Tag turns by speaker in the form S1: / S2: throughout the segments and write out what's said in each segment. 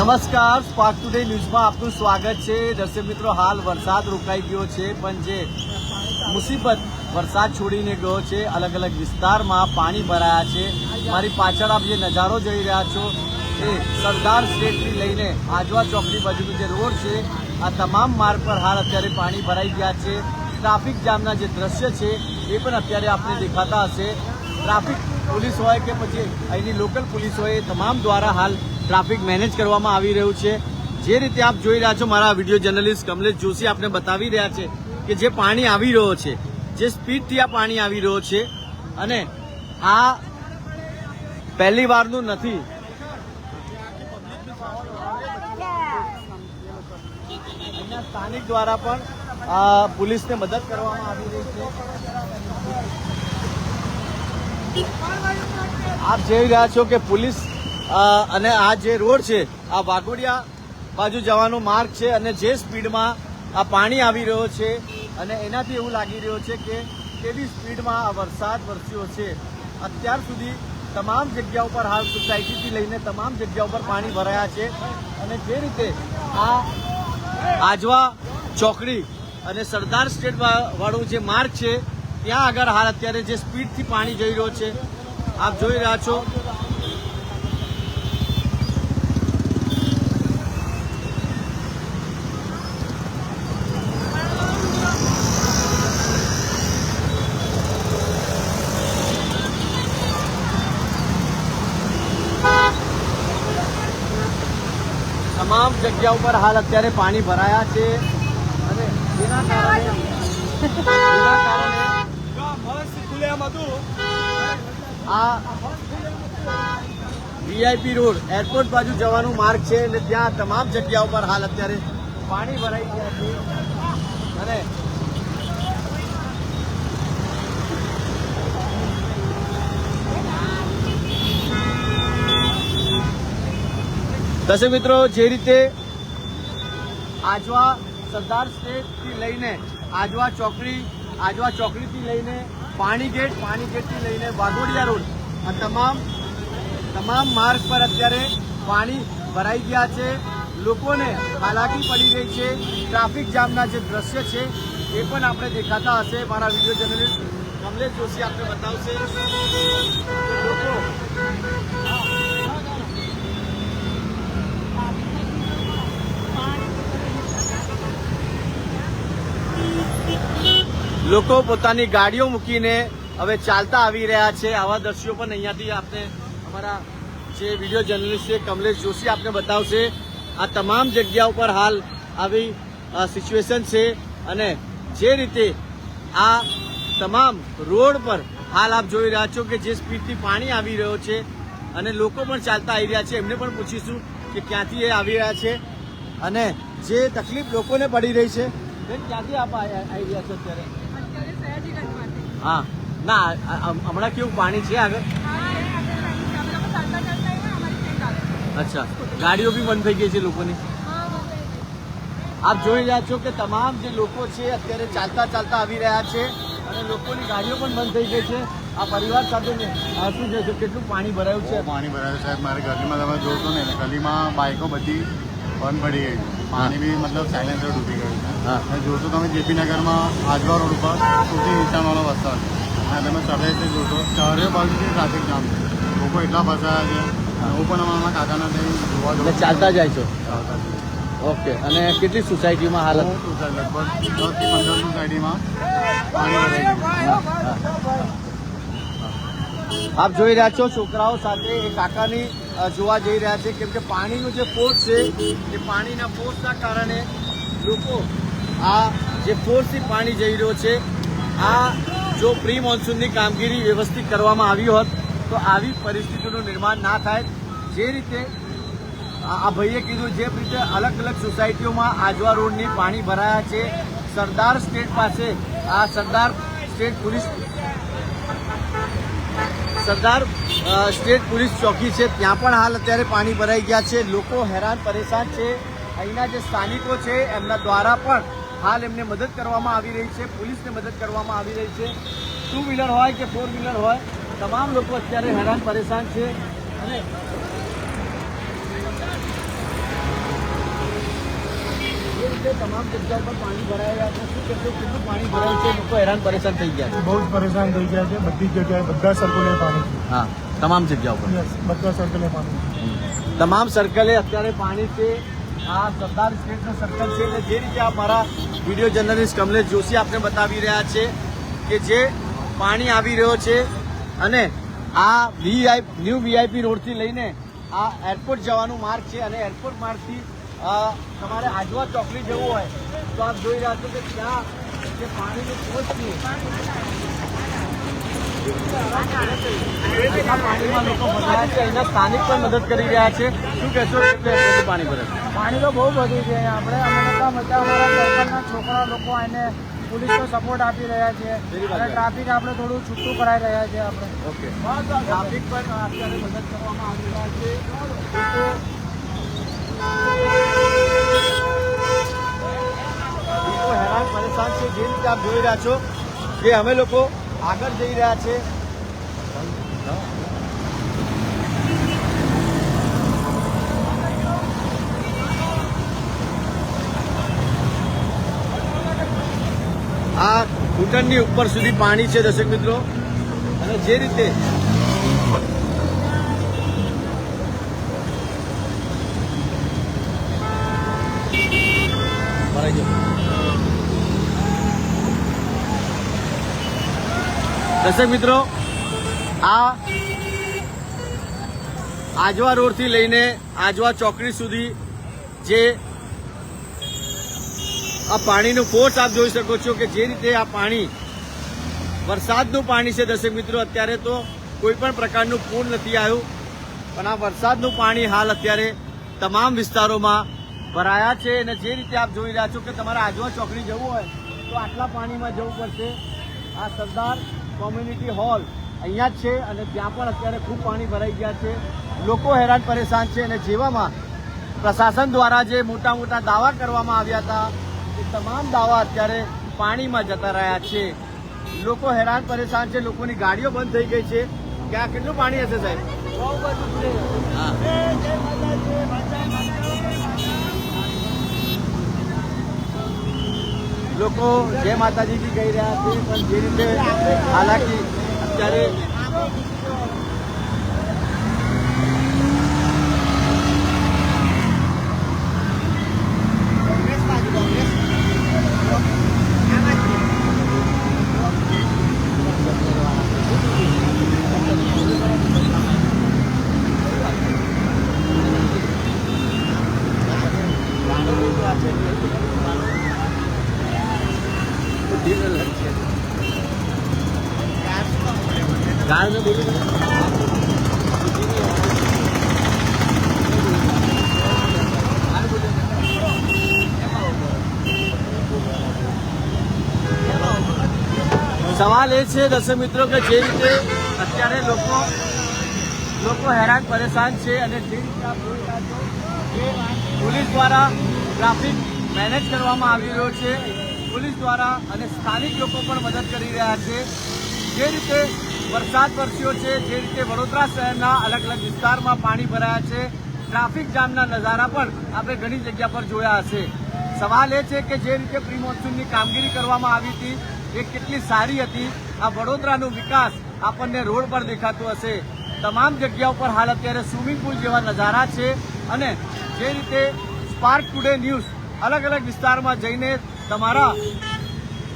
S1: નમસ્કાર spark today ન્યૂઝમાં આપનું સ્વાગત છે. દર્શક મિત્રો, હાલ વરસાદ રોકાઈ ગયો છે, પણ જે મુસીબત વરસાદ છોડીને ગયો છે અલગ અલગ વિસ્તારમાં પાણી ભરાયા છે. મારી પાછળ આપ જે નજારો જોઈ રહ્યા છો, એ સરદાર સ્ટેટથી લઈને આજવા ચોકની બાજુનો જે રોડ છે, આ તમામ માર્ગ પર હાલ અત્યારે પાણી ભરાઈ ગયા છે. ટ્રાફિક જામના જે દ્રશ્ય છે, એ પણ અત્યારે આપને દેખાતા હશે. ટ્રાફિક પોલીસ હોય કે પછી અહીંની લોકલ પોલીસ હોય, એ તમામ દ્વારા હાલ ટ્રાફિક મેનેજ કરવામાં આવી રહ્યું છે. જે રીતે આપ જોઈ રહ્યા છો, મારા વીડિયો જર્નલિસ્ટ કમલેશ જોશી આપને બતાવી રહ્યા છે કે જે પાણી આવી રહ્યો છે, જે સ્પીડથી આ પાણી આવી રહ્યો છે અને આ પહેલી વારનું નથી. સ્થાનિક દ્વારા પણ પોલીસને મદદ કરવામાં આવી રહી છે. આપ જોઈ રહ્યા છો કે પોલીસ અને આ જે રોડ છે, આ વાઘોડિયા બાજુ જવાનો માર્ગ છે અને જે સ્પીડમાં આ પાણી આવી રહ્યો છે અને એનાથી એવું લાગી રહ્યું છે કે કેવી સ્પીડમાં આ વરસાદ વરસ્યો છે. અત્યાર સુધી તમામ જગ્યા ઉપર હાલ સોસાયટીથી લઈને તમામ જગ્યાઓ પર પાણી ભરાયા છે અને જે રીતે આ આજવા ચોકડી અને સરદાર સ્ટેટ વાળો જે માર્ગ છે, ત્યાં આગળ હાલ અત્યારે જે સ્પીડથી પાણી જઈ રહ્યો છે, આપ જોઈ રહ્યા છો. તમામ જગ્યા ઉપર હાલ અત્યારે પાણી ભરાયા છે. અને એના કારણે આ વીઆઈપી રોડ, એરપોર્ટ બાજુ જવાનું માર્ગ છે અને ત્યાં તમામ જગ્યા ઉપર હાલ અત્યારે પાણી ભરાઈ ગયા છે. અને દર્શક મિત્રો, જે રીતે આજવા સરદાર સ્ટેટથી લઈને આજવા ચોકડી, આજવા ચોકડીથી લઈને પાણી ગેટ, પાણી ગેટથી લઈને વાઘોડિયા રોડ, આ તમામ તમામ માર્ગ પર અત્યારે પાણી ભરાઈ ગયા છે. લોકોને હાલાકી પડી ગઈ છે. ટ્રાફિક જામના જે દ્રશ્ય છે, એ પણ આપણે દેખાતા હશે. મારા વીડિયો જર્નલિસ્ટ કમલેશ જોશી આપણે બતાવશે. લોકો લોકો પોતાની ગાડીઓ મૂકીને હવે ચાલતા આવી રહ્યા છે. આવા દ્રશ્યો પણ અહીંયાથી આપને અમારા જે વીડિયો જર્નલિસ્ટ છે, કમલેશ જોશી આપને બતાવશે. આ તમામ જગ્યા ઉપર હાલ આવી સિચ્યુએશન છે અને જે રીતે આ તમામ રોડ પર હાલ આપ જોઈ રહ્યા છો કે જે સ્પીડથી પાણી આવી રહ્યો છે અને લોકો પણ ચાલતા આવી રહ્યા છે. એમને પણ પૂછીશું કે ક્યાંથી એ આવી રહ્યા છે અને જે તકલીફ લોકોને પડી રહી છે, બેન, ક્યાંથી આપ આવી રહ્યા છો અત્યારે. હા. ના હમણાં કેવું પાણી છે આગળ. અચ્છા. ગાડીઓ બી બંધ થઈ ગઈ છે લોકોની. આપ જોઈ રહ્યા છો કે તમામ જે લોકો છે, અત્યારે ચાલતા ચાલતા આવી રહ્યા છે અને લોકોની ગાડીઓ પણ બંધ થઈ ગઈ છે. આ પરિવાર સાથે શું છે કેટલું પાણી ભરાયું છે?
S2: પાણી ભરાયું સાહેબ. મારી ગલીમાં તમે જોશો ને, ગલીમાં બાઇકો બધી બંધ પડી ગઈ છે. પાણી બી મતલબ સાયલેન્સર ડૂબી ગયું છે. જોશો તમે જેપી નગરમાં આજવા રોડ ઉપર સૌથી નીચાણવાળો વિસ્તાર છે અને તમે ચઢાઈ જોશો ચારે બાજુથી ટ્રાફિક જામ છે. લોકો એટલા ફસાયા છે. હું. પણ અમારા કાકાના ત્યાં જોવા જાઉં
S1: ચાલતા જાય છો?
S2: ચાલતા
S1: ઓકે. અને કેટલી સોસાયટીમાં હાલત?
S2: લગભગ દસથી પંદર સોસાયટીમાં પાણી.
S1: આપ જોઈ રહ્યા છો છોકરાઓ સાથે એ કાકાની જોવા જઈ રહ્યા છે. કેમ કે પાણીનું જે ફોર્સ છે, એ પાણીના ફોર્સના કારણે લોકો આ જે ફોર્સથી પાણી જઈ રહ્યો છે, આ જો પ્રી મોન્સૂનની કામગીરી વ્યવસ્થિત કરવામાં આવી હોત, તો આવી પરિસ્થિતિનું નિર્માણ ના થાય. જે રીતે આ ભાઈએ કીધું જે રીતે અલગ અલગ સોસાયટીઓમાં આજવા રોડની પાણી ભરાયા છે. સરદાર સ્ટેટ પાસે, આ Sardar state police Sardar state police ચોકી છે. ત્યાં પણ હાલ અત્યારે પાણી ભરાઈ ગયા છે. લોકો હેરાન, પરેશાન છે. અહીંના જે સ્થાનિકો છે, એમના દ્વારા પણ હાલ એમને મદદ કરવામાં આવી રહી છે. પોલીસને મદદ કરવામાં આવી રહી છે. ટુ વ્હીલર હોય કે ફોર વ્હીલર હોય, તમામ લોકો અત્યારે હેરાન, પરેશાન છે. અને
S3: બહુ જ પરેશાન થઈ ગયા છે. બધી જગ્યાએ બધા સર્કલે પાણી.
S1: હા તમામ જગ્યા ઉપર
S3: બધા સર્કલે પાણી.
S1: તમામ સર્કલે અત્યારે પાણી છે. આ સરદાર સ્ટેટનો સર્કલ છે અને જે રીતે આ મારા વીડિયો જર્નલિસ્ટ કમલેશ જોશી આપને બતાવી રહ્યા છે કે જે પાણી આવી રહ્યો છે અને આ વીઆઈ ન્યૂ વીઆઈપી રોડથી લઈને આ એરપોર્ટ જવાનું માર્ગ છે અને એરપોર્ટ માર્ગથી તમારે આજવા ચોકડી જવું હોય તો આપ જોઈ રહ્યા છો કે ત્યાં જે પાણીની પહોંચ છે. પાણીમાં લોકો ભરાયા છે અહીંના સ્થાનિક પણ મદદ કરી રહ્યા છે. શું કહેશો પાણી ભરે
S3: પાણી તો બહુ બધું છે આપણે અમે બધા અમારા સર્કલના છોકરા લોકો એને પોલીસનો સપોર્ટ આપી રહ્યા છે. અને ટ્રાફિક આપણે થોડું છૂટું કરાવી રહ્યા છે આપણે.
S1: ઓકે. ટ્રાફિક પણ અત્યારે મદદ કરવામાં આવી રહ્યા છે. લોકો હેરાન, પરેશાન જે રીતે આપ જોઈ રહ્યા છો કે અમે લોકો આગળ જઈ રહ્યા છે. આ ઘૂંટણની ઉપર સુધી પાણી છે દર્શક મિત્રો. અને જે રીતે ભરાઈ ગયો. દર્શક મિત્રો, આ આજવા રોડથી લઈને આજવા ચોકડી સુધી જે આ પાણીનું ફોર્સ આપ જોઈ શકો છો કે જે રીતે આ પાણી, વરસાદનું પાણી છે દર્શક મિત્રો, અત્યારે તો કોઈ પણ પ્રકારનું પૂર નથી આવ્યું, પણ આ વરસાદનું પાણી હાલ અત્યારે તમામ વિસ્તારોમાં ભરાયા છે અને જે રીતે આપ જોઈ રહ્યા છો કે તમારે આજવા ચોકડી જવું હોય તો આટલા પાણીમાં જવું પડશે. આ સરદાર કોમ્યુનિટી હોલ અહીંયા જ છે અને ત્યાં પણ અત્યારે ખૂબ પાણી ભરાઈ ગયા છે. લોકો હેરાન પરેશાન છે અને જેવામાં પ્રશાસન દ્વારા જે મોટા મોટા દાવા કરવામાં આવ્યા હતા એ તમામ દાવા અત્યારે પાણીમાં જતા રહ્યા છે. લોકો હેરાન પરેશાન છે લોકોની ગાડીઓ બંધ થઈ ગઈ છે. કે આ કેટલું પાણી હશે સાહેબ? હા. લોકો જય માતાજી માતાજીથી કહી રહ્યા છે પણ જે રીતે હાલાકી અત્યારે Thank you. સવાલ એ છે, દર્શક મિત્રો, કે જે રીતે અત્યારે લોકો લોકો હેરાન પરેશાન છે અને જે રીતે પોલીસ દ્વારા ટ્રાફિક મેનેજ કરવામાં આવી રહ્યો છે, પોલીસ દ્વારા અને સ્થાનિક લોકો પણ મદદ કરી રહ્યા છે, જે રીતે વરસાદ વરસ્યો છે, જે રીતે વડોદરા શહેરના અલગ અલગ વિસ્તારમાં પાણી ભરાયા છે. ટ્રાફિક જામના નજારા પણ આપણે ઘણી જગ્યા પર જોયા હશે. સવાલ એ છે કે જે રીતે પ્રી મોન્સૂનની કામગીરી કરવામાં આવી હતી, એ કેટલી સારી હતી? આ વડોદરાનો વિકાસ આપણને રોડ પર દેખાતો હશે. તમામ જગ્યાઓ પર હાલ અત્યારે સ્વિમિંગ પુલ જેવા નજારા છે અને જે રીતે સ્પાર્ક ટુડે ન્યૂઝ અલગ અલગ વિસ્તારમાં જઈને તમારા,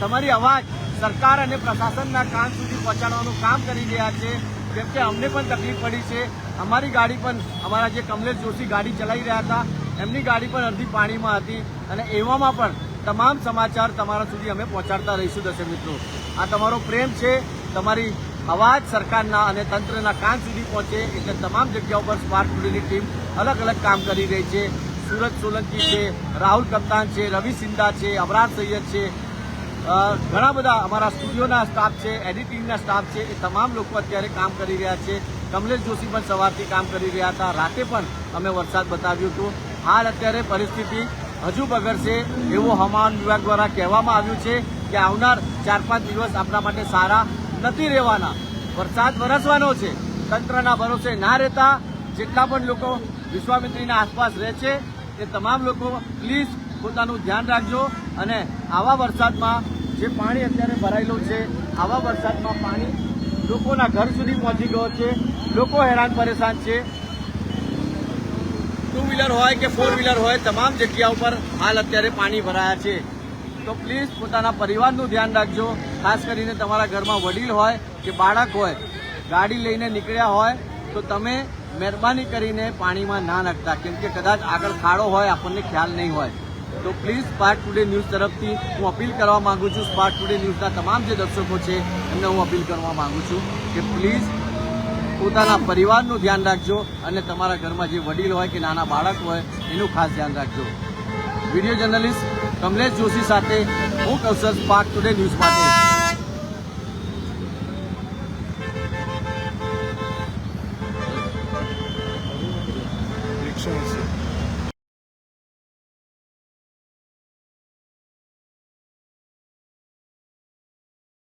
S1: તમારી અવાજ સરકાર અને પ્રશાસનના કાન સુધી પહોંચાડવાનું કામ કરી રહ્યા છે. કેમ કે અમને પણ તકલીફ પડી છે. અમારી ગાડી પણ, અમારા જે કમલેશ જોશી ગાડી ચલાવી રહ્યા હતા, એમની ગાડી પણ અડધી પાણીમાં હતી અને એવામાં પણ તમામ સમાચાર તમારા સુધી અમે પહોંચાડતા રહીશું દર્શક મિત્રો. આ તમારો પ્રેમ છે, તમારી અવાજ સરકારના અને તંત્રના કાન સુધી પહોંચે એટલે તમામ જગ્યાઓ પર સ્માર્ટ ટુડેની ટીમ અલગ અલગ કામ કરી રહી છે. સુરજ સોલંકી છે, રાહુલ કપ્તાન છે, રવિ સિંધા છે અમરાજ સૈયદ છે ઘણા બધા અમારા સ્ટુડિયોના સ્ટાફ છે, એડિટિંગના સ્ટાફ છે, એ તમામ લોકો અત્યારે કામ કરી રહ્યા છે. કમલેશ જોશી પણ સવારથી કામ કરી રહ્યા હતા. રાતે પણ અમે વરસાદ બતાવ્યું હતું. હાલ અત્યારે પરિસ્થિતિ હજુ બગડશે એવું હવામાન વિભાગ દ્વારા કહેવામાં આવ્યું છે કે આવનાર ચાર પાંચ દિવસ આપણા માટે સારા નથી રહેવાના. વરસાદ વરસવાનો છે. તંત્રના ભરોસે ના રહેતા જેટલા પણ લોકો વિશ્વામિત્રીના આસપાસ રહે છે, એ તમામ લોકો પ્લીઝ પોતાનું ધ્યાન રાખજો અને આવા વરસાદમાં જે પાણી અત્યારે ભરાયેલું છે, આવા વરસાદમાં પાણી લોકોના ઘર સુધી પહોંચી ગયો છે. લોકો હેરાન પરેશાન છે. ટુ વ્હીલર હોય કે ફોર વ્હીલર હોય, તમામ જગ્યા ઉપર હાલ અત્યારે પાણી ભરાયા છે. તો પ્લીઝ પોતાના પરિવારનું ધ્યાન રાખજો. ખાસ કરીને તમારા ઘરમાં વડીલ હોય કે બાળક હોય, ગાડી લઈને નીકળ્યા હોય, તો તમે મહેરબાની કરીને પાણીમાં ના નાખતા. કેમ કે કદાચ આગળ ખાડો હોય, આપણને ખ્યાલ નહીં હોય. તો પ્લીઝ સ્પાર્ક ટુડે ન્યૂઝ તરફથી હું અપીલ કરવા માંગુ છું સ્પાર્ક ટુડે ન્યૂઝના તમામ જે દર્શકો છે, એમને હું અપીલ કરવા માંગુ છું કે પ્લીઝ પોતાના પરિવારનું ધ્યાન રાખજો અને તમારા ઘરમાં જે વડીલ હોય કે નાના બાળક હોય, એનું ખાસ ધ્યાન રાખજો. વીડિયો જર્નલિસ્ટ કમલેશ જોશી સાથે હું કૌશલ સ્પાર્ક ટુડે ન્યૂઝ માટે